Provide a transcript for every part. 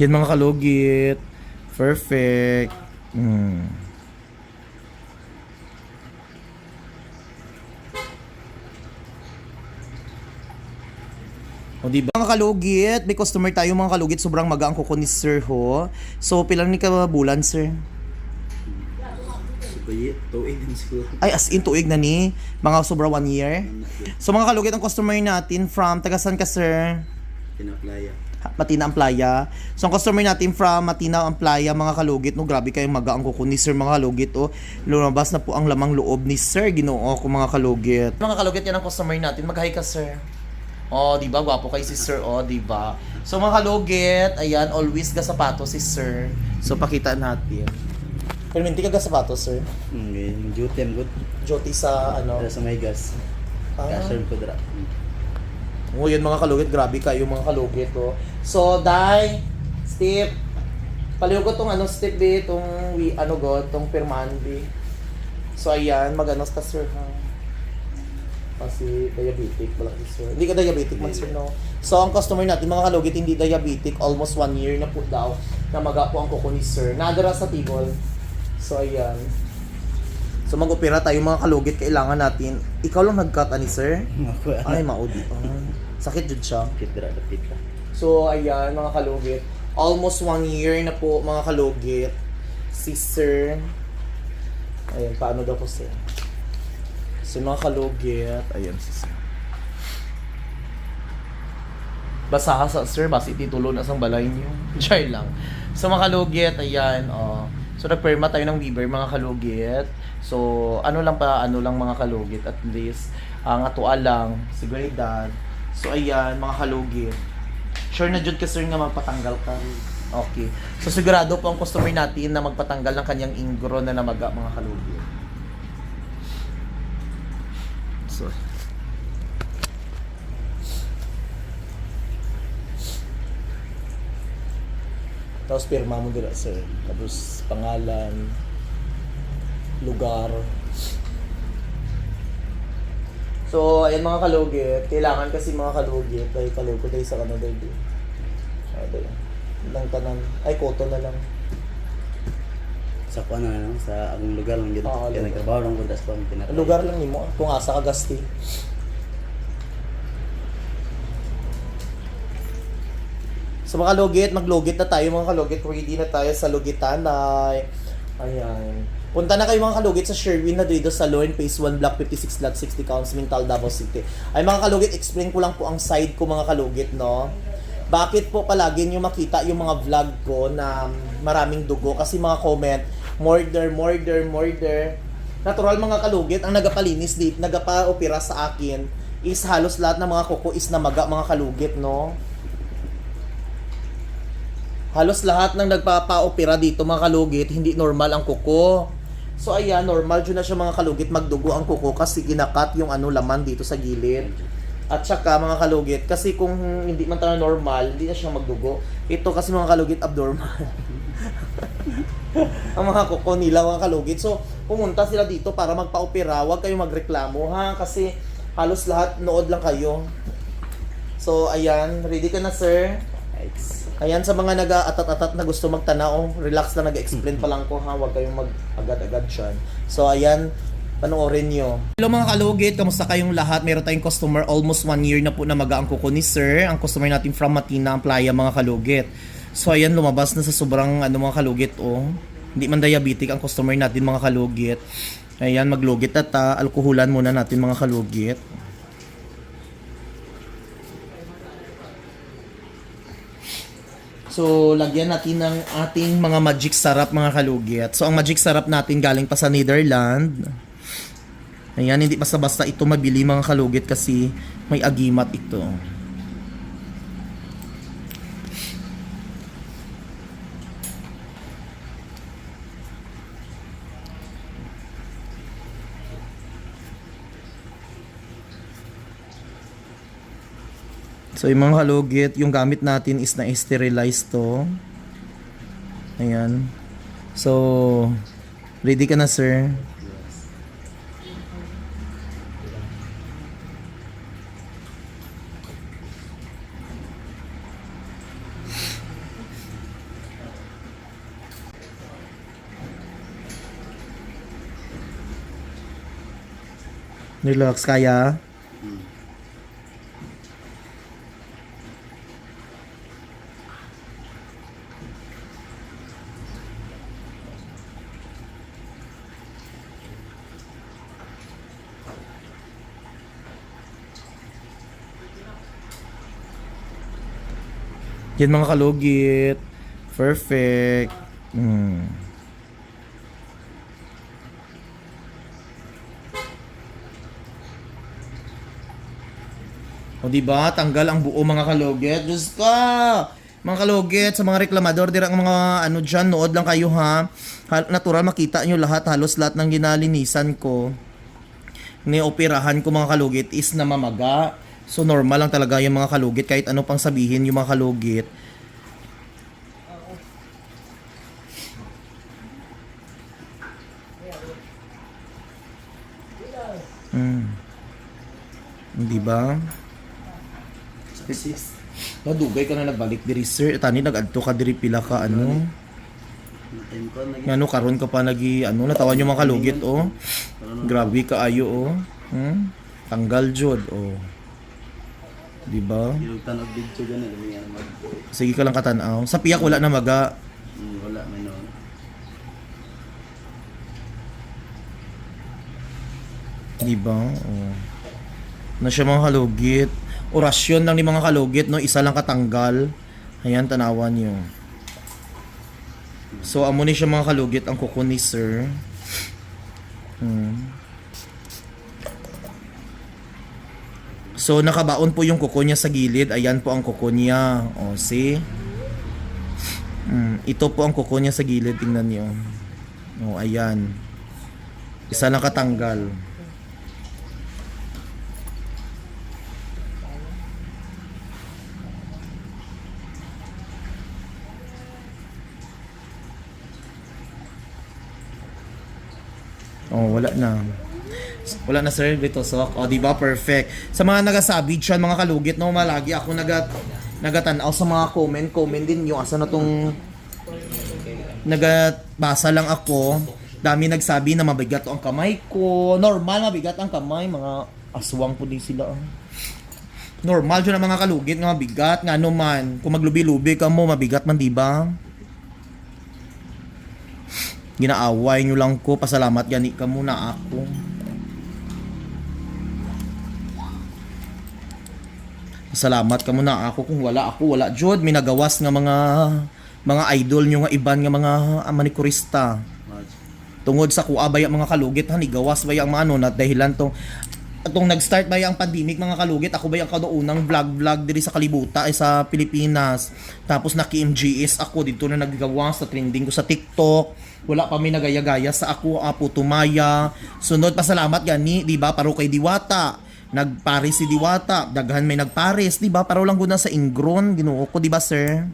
Yan mga kalugit. Perfect. Mm. O di ba? Mga kalugit, may customer tayo mga kalugit, sobrang maga ang kuko ni Sir ho. So, pilang ni ka bulan, Sir? Tuig din siguro. Ay, as in tuig na ni, mga sobra one year. So, mga kalugit, ang customer natin from, taga saan ka, Sir? Pinaplaya. Matina ang playa. So, ang customer natin from Matina ang playa, mga kalugit, no, grabe kayong maga ang kuko ni Sir, mga kalugit, oh. Lumabas na po ang lamang loob ni Sir, ginoo ko, mga kalugit. Mga kalugit, yan ang customer natin. Mag-hi ka, Sir. Oh, di ba? Gwapo kay si Sir, oh, di ba? So, mga kalugit, ayan, always ga sapatos si Sir. So, pakita natin. Pero hindi ka ga sapatos, Sir. Hmm, yung duty good. Joti sa, ano, Para sa may gas. Ah. Cashier ko dra. Oh, yun mga kalugit, grabe kayo mga kalugit oh. So, Dai, Steve, paliw ko tong ano, Steve, be, tong, wi- ano go, tong Perman, be. So, ayan, mag-ano ka, sir, ha? Kasi diabetic, wala si sir. Hindi ka diabetic man, sir, no? So, ang customer natin, mga kalugit, hindi diabetic, almost one year na po daw, na maga po ang kuko ni sir. Nadara sa tibol. So, ayan. So, mag-opera tayo, mga kalugit, kailangan natin, ikaw lang nag-cut, ani, sir? Ako, Ay, maudi. Ah, sakit jud siya. Kit dra, dapit ka. So, ayan, mga kalugit. Almost one year na po, mga kalugit. Si Sir. Ayan, paano daw po sir? So, mga kalugit. Ayan, si Sir. Basa ka sa Sir, basi titulo na sa balay niyo. Try lang. So, mga kalugit, ayan, oh. So, nagperma tayo ng Weaver, mga kalugit. So, ano lang pa, ano lang mga kalugit, at least, ang atual lang, seguridad. So, ayan, mga kalugit. Sure na jud ka sir nga magpatanggal ka. Okay. So sigurado po ang customer natin na magpatanggal ng kanyang ingro na namaga mga kalugit. So Tapos pirma mo dira sir. Tapos pangalan, lugar. So, ayan mga kalugit. Kailangan kasi mga kalugit. Dahil kalugit tayo sa Canada. Di. Sabi. Lang tanan. Ay, koto na lang. Sa kuan na lang, sa ang lugar lang dito. Oo, Kaya lugar. nagtrabaho lang ko das pa pinaplaya. Lugar lang ni mo. Kung asa ka gasti. So mga kalugit, maglugit na tayo mga kalugit. Ready na tayo sa lugitan na ayan. Punta na kayo mga kalugit sa Sherwin na dito sa Loan Phase 1 Block 56 Lot 60 Counts Mintal Davao City. Ay mga kalugit, explain ko lang po ang side ko mga kalugit, no? Bakit po palagi nyo makita yung mga vlog ko na maraming dugo? Kasi mga comment, murder, murder, murder. Natural mga kalugit, ang nagapalinis dito, nagapa-opera sa akin is halos lahat ng mga kuko is namaga mga kalugit, no? Halos lahat ng nagpapa-opera dito mga kalugit, hindi normal ang kuko. So ayan, normal dyan na siya mga kalugit magdugo ang kuko kasi ginakat yung ano laman dito sa gilid. At saka mga kalugit, kasi kung hindi man talaga normal, hindi na siya magdugo. Ito kasi mga kalugit abnormal. ang mga kuko nila mga kalugit. So, pumunta sila dito para magpa-opera. Huwag kayong magreklamo ha kasi halos lahat nood lang kayo. So, ayan, ready ka na sir? Nice. Ayan sa mga nag-atat-atat na gusto magtanaw, relax lang nag-explain pa lang ko ha, huwag kayong mag-agad-agad dyan. So ayan, panoorin nyo. Hello mga kalugit, kamusta kayong lahat? Meron tayong customer, almost one year na po na maga ang kuko ni Sir. Ang customer natin from Matina, ang playa mga kalugit. So ayan, lumabas na sa sobrang ano mga kalugit oh. Hindi man diabetic ang customer natin mga kalugit. Ayan, maglugit at ah, alkoholan muna natin mga kalugit. So, lagyan natin ng ating mga magic sarap mga kalugit. So, ang magic sarap natin galing pa sa Netherlands. Ayan, hindi basta-basta ito mabili mga kalugit kasi may agimat ito. So yung mga kalugit, yung gamit natin is na-sterilize to. Ayan. So, ready ka na sir? Relax kaya. Yan mga kalugit. Perfect. Hmm. O di ba tanggal ang buo mga kalugit. Diyos ka! Mga kalugit, sa mga reklamador, dira ang mga ano dyan, nood lang kayo ha. Natural makita nyo lahat, halos lahat ng ginalinisan ko. Nioperahan ko mga kalugit is namamaga. So normal lang talaga yung mga kalugit, kahit ano pang sabihin yung mga kalugit. Mm. Di ba? Sis. Nadugay ka na nagbalik diri sir. Tani nag-adto ka diri pila ka ano. Ano karon ka pa nagi ano natawan yung mga kalugit oh. Grabe ka ayo oh. Hmm? Tanggal jud oh. Di ba? Yung tanog video gani kami yan mag. Sige ka lang katanaw. Sa piyak wala na maga. Hmm, wala may no. Di ba? Oh. Na siya mga kalugit. Orasyon lang ni mga kalugit, no? Isa lang katanggal. Ayan, tanawan niyo. So, amo ni siya mga kalugit ang kuko ni sir. Hmm. So, nakabaon po yung kuko niya sa gilid. Ayan po ang kuko niya. O, see? Hmm. Ito po ang kuko niya sa gilid. Tingnan niyo. O, ayan. Isa lang katanggal. Oh, wala na. Wala na sir dito so oh, di ba perfect. Sa mga nagasabi diyan mga kalugit no, malagi ako nagat nagatanaw sa mga comment, comment din yung asa na tong nagatbasa lang ako. Dami nagsabi na mabigat ang kamay ko. Normal mabigat ang kamay, mga aswang po din sila. Normal dyan ang mga kalugit nga mabigat nga ano man. Kung maglubi-lubi ka mo, mabigat man di ba? Ginaaway nyo lang ko, pasalamat gani ka muna ako. Salamat ka muna. Ako kung wala ako, wala. Jud may nagawas nga mga mga idol nyo nga iban nga mga ah, manikurista. Tungod sa kuha ba yung mga kalugit ha, gawas ba yung mga ano na dahilan tong atong nag-start ba yung pandemic mga kalugit? Ako ba yung kadounang vlog vlog diri sa kalibuta ay sa Pilipinas? Tapos naki MGS ako dito na naggawa sa trending ko sa TikTok. Wala pa may nagaya-gaya sa ako apo tumaya. Sunod pasalamat gani di ba paro kay Diwata nagparis si Diwata daghan may nagparis di ba? Paro lang guna sa Ingron Ginoo ko di ba sir?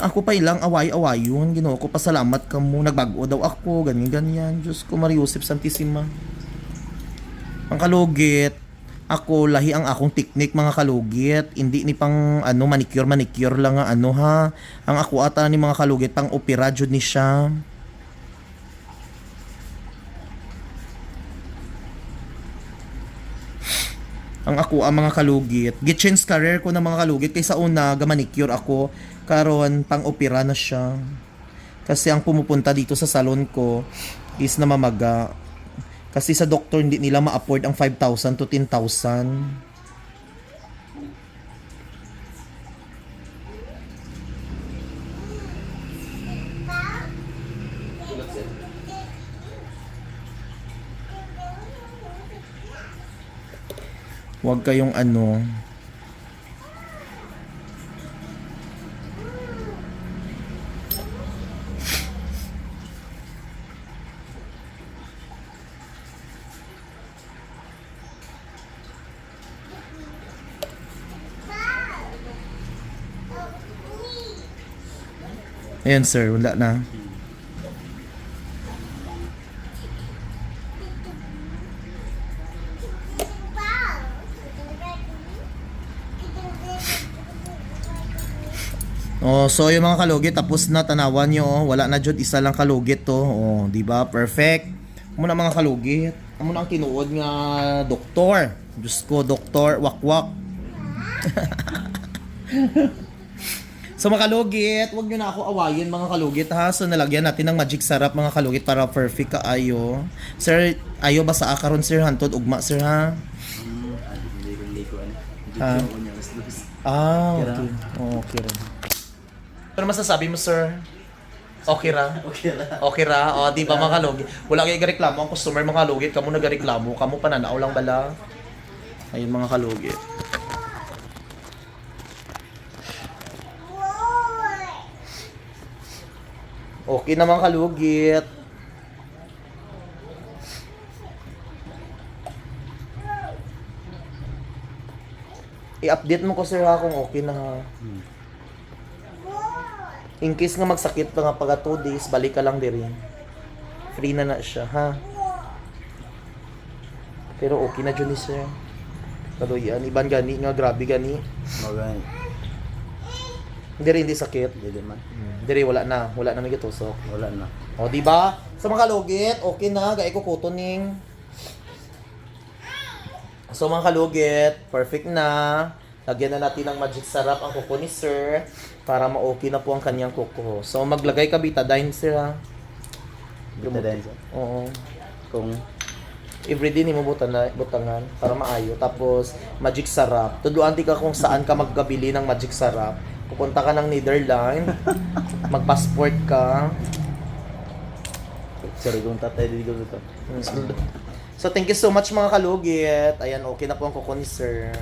Ako pa ilang away-away yun Ginoo ko pasalamat ka mo nagbago daw ako ganyan ganyan. Diyos ko Maria Joseph Santissima ang kalugit ako lahi ang akong technique mga kalugit. Hindi ni pang ano manicure manicure lang nga ano ha? Ang ako ata ni mga kalugit pang opera jud ni siya ang ako ang mga kalugit. Gitchens career ko ng mga kalugit kaysa una ga manicure ako. Karon pang opera na siya. Kasi ang pumupunta dito sa salon ko is namamaga. Kasi sa doktor hindi nila ma-afford ang 5,000 to 10,000. Huwag kayong ano. Ayan sir, wala na. Oh, so yung mga kalugit tapos na tanawan nyo, oh. wala na jud isa lang kalugit to. Oh, di ba? Perfect. Muna mga kalugit. amo na ang tinuod nga doktor. Diyos ko, doktor, wakwak. so mga kalugit, wag nyo na ako awayin mga kalugit ha. So nalagyan natin ng magic sarap mga kalugit para perfect ka ayo. Sir, ayo ba sa akaron sir hantod ugma sir ha? Hmm, ah, ano. Ah. Okay. Oh, okay. Pero masasabi mo sir? Okay ra? Okay lang. Okay ra? O, di ba mga kalugit? Wala kayo reklamo ang customer mga kalugit. Kamu nagareklamo. Kamu pananaw lang bala. Ayun mga kalugit. Okay na mga kalugit. I-update mo ko sir ha kung okay na ha. Hmm. In case nga magsakit pa nga pagka 2 days, balik ka lang diri. Free na na siya, ha? Pero okay na dyan ni sir. Pero yan, iban gani nga, grabe gani. Magay. Hindi rin hindi sakit. Hindi man. Hindi rin, wala na. Wala na may gitusok. Wala na. O, di ba? Sa mga kalugit, okay na. Gaya ko kutuning. So, mga kalugit, perfect na. Lagyan na natin ng magic sarap ang kuko ni sir para ma-okay na po ang kanyang kuko. So, maglagay ka ha. Bita din sa. Oo. Kung Everyday ni mo butan na, butangan para maayo. Tapos, magic sarap. Tudluan di ka kung saan ka magkabili ng magic sarap. Pupunta ka ng Netherlands, mag-passport ka. sorry kung tatay dito ko ito. So, thank you so much mga kalugit. Ayan, okay na po ang kuko ni sir.